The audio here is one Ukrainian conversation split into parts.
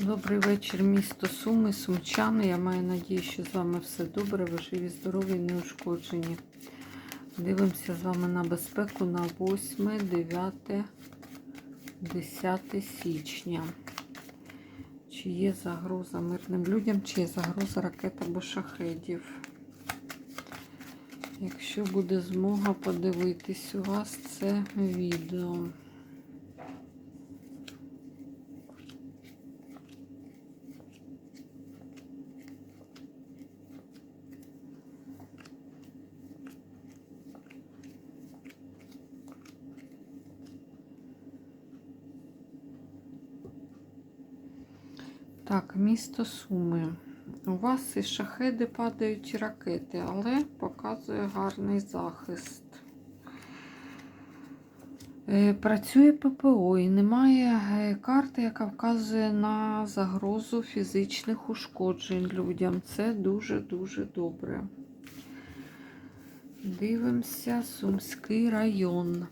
Добрий вечір, місто Суми, Сумчани. Я маю надію, що з вами все добре, ви живі, здорові, неушкоджені. Дивимося з вами на безпеку на 8, 9, 10 січня. Чи є загроза мирним людям, чи є загроза ракет або шахедів. Якщо буде змога подивитись у вас це відео. Так, місто Суми. У вас і шахеди падають ракети, але показує гарний захист. Е, Працює ППО і немає е, карти, яка вказує на загрозу фізичних ушкоджень людям. Це дуже-дуже добре. Дивимося Сумський район.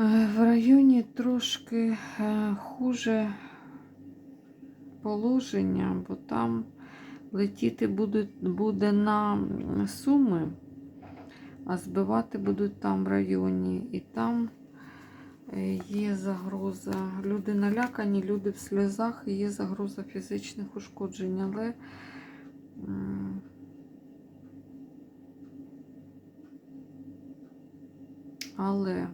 В районі трошки е, хуже положення, бо там летіти будуть, буде на Суми, а збивати будуть там в районі. І там е, є загроза. Люди налякані, люди в сльозах, і є загроза фізичних ушкоджень. Але але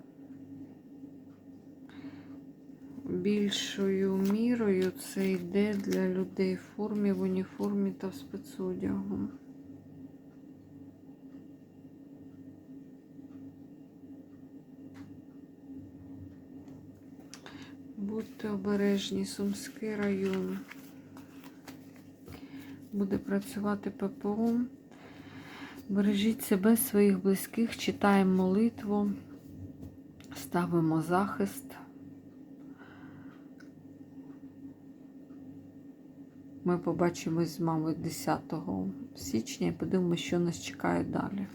більшою мірою це йде для людей в формі, в уніформі та в спецодягу. Будьте обережні, Сумський район. Буде працювати ППО. Бережіть себе, своїх близьких, читаємо молитву, ставимо захист. Ми побачимось з мамою 10 січня і подивимося, що нас чекає далі.